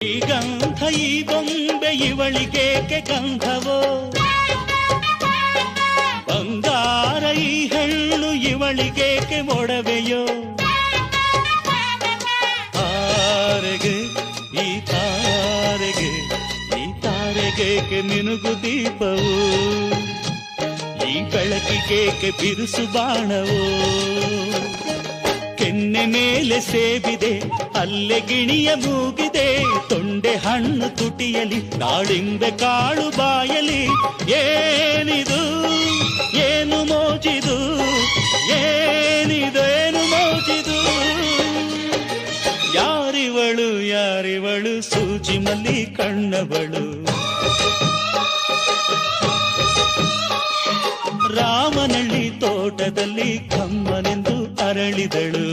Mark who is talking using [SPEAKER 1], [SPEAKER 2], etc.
[SPEAKER 1] ಈ ಗಂಧ, ಈ ಬೊಂಬೆ ಇವಳಿಗೇಕೆ ಗಂಧವೋ? ಬಂಗಾರ, ಈ ಹೆಣ್ಣು ಇವಳಿಗೇಕೆ ಮೊಡವೆಯೋ ತಾರೆಗೆ, ಈ ತಾರೆಗೆ, ಈ ತಾರೆಗೇಕೆ ಮಿನುಗು ದೀಪವು? ಈ ಬೆಳಕಿಗೇಕೆ ಬಿರುಸು ಬಾಣವೋ? ಮೇಲೆ ಸೇಬಿದೆ ಅಲ್ಲೆ ಗಿಣಿಯ ಮೂಗಿದೆ. ತೊಂಡೆ ಹಣ್ಣು ತುಟಿಯಲಿ ದಾಳಿಂಬೆ ಕಾಳು ಬಾಯಲಿ. ಏನಿದು, ಏನು ಮೋಜಿದು ಏನು ಮೋಜಿದು. ಯಾರಿವಳು ಯಾರಿವಳು, ಸೂಜಿ ಮಲ್ಲಿ ಕಣ್ಣವಳು. ರಾಮನಳ್ಳಿ ತೋಟದಲ್ಲಿ ಕಮ್ಮನೆಂದು അരളിതളു